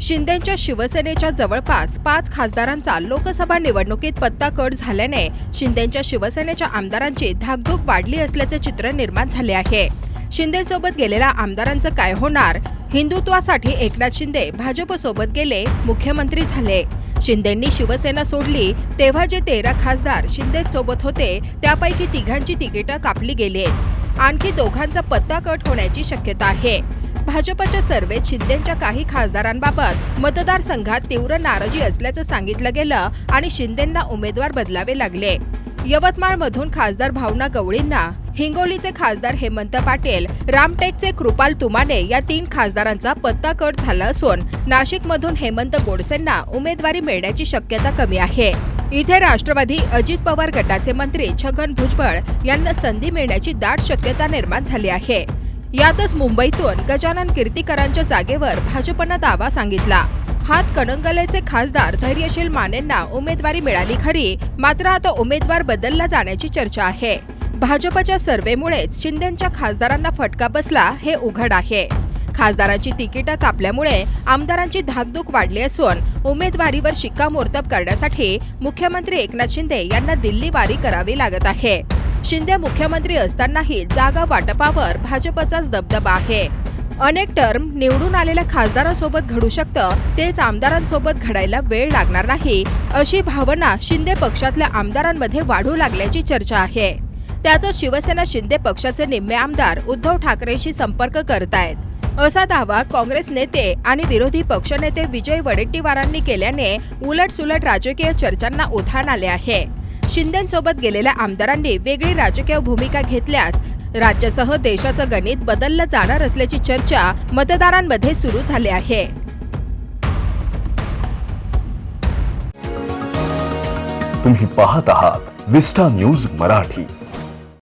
शिंदेच्या शिवसेनेच्या जवळपास पाच खासदारांचा लोकसभा निवडणुकीत पत्ता कट झाल्याने शिंदेच्या शिवसेनेच्या आमदारांची धाकधूक वाढली असल्याचे चित्र निर्माण झाले आहे. शिंदेसोबत गेलेल्या आमदारांचं काय होणार? हिंदुत्वासाठी एकनाथ शिंदे भाजपसोबत गेले मुख्यमंत्री झाले. शिंदेंनी शिवसेना सोडली तेव्हा जे तेरा खासदार शिंदे सोबत होते त्यापैकी तिघांची तिकीटं कापली गेली. आणखी दोघांचा पत्ता कट होण्याची शक्यता आहे. भाजपच्या सर्वेत शिंदेच्या काही खासदारांबाबत मतदारसंघात तीव्र नाराजी असल्याचं सांगितलं गेलं आणि शिंदेंना उमेदवार बदलावे लागले. यवतमाळमधून खासदार भावना गवळींना हिंगोलीचे खासदार हेमंत पाटील रामटेकचे कृपाल तुमाने या तीन खासदारांचा पत्ता कट झाला असून नाशिकमधून हेमंत गोडसेंना उमेदवारी मिळण्याची शक्यता कमी आहे. इथे राष्ट्रवादी अजित पवार गटाचे मंत्री छगन भुजबळ यांना संधी मिळण्याची दाट शक्यता निर्माण झाली आहे. यातच मुंबईतून गजानन कीर्तीकरांच्या जागेवर भाजपनं दावा सांगितला. हात कणंगलेचे खासदार धैर्यशील मानेंना उमेदवारी मिळाली खरी मात्र आता उमेदवार बदलला जाण्याची चर्चा आहे. भाजपच्या सर्वेमुळेच शिंदेच्या खासदारांना फटका बसला हे उघड आहे. खासदारांची तिकीटं कापल्यामुळे आमदारांची धाकधूक वाढली असून उमेदवारीवर शिक्कामोर्तब करण्यासाठी मुख्यमंत्री एकनाथ शिंदे यांना दिल्ली वारी करावी लागत आहे. शिंदे मुख्यमंत्री असतानाही जागा वाटपावर भाजपचाच दबदबा आहे. अनेक टर्म निवडून आलेल्या खासदारांसोबत घडू शकतं तेच आमदारांसोबत घडायला वेळ लागणार नाही अशी भावना शिंदे पक्षातल्या आमदारांमध्ये वाढू लागल्याची चर्चा आहे. त्यातच शिवसेना शिंदे पक्षाचे निम्मे आमदार उद्धव ठाकरेशी संपर्क करतायत. असा दावा काँग्रेस नेते आणि विरोधी पक्षनेते विजय वडेट्टीवारांनी केल्याने उलटसुलट राजकीय चर्चांना उधाण आले आहे. शिंदेसोबत गेलेल्या आमदारांनी वेगळी राजकीय भूमिका घेतल्यास राज्यासह देशाचं गणित बदललं जाणार असल्याची चर्चा मतदारांमध्ये सुरू झाली आहे. तुम्ही पाहत आहात विस्टा न्यूज मराठी.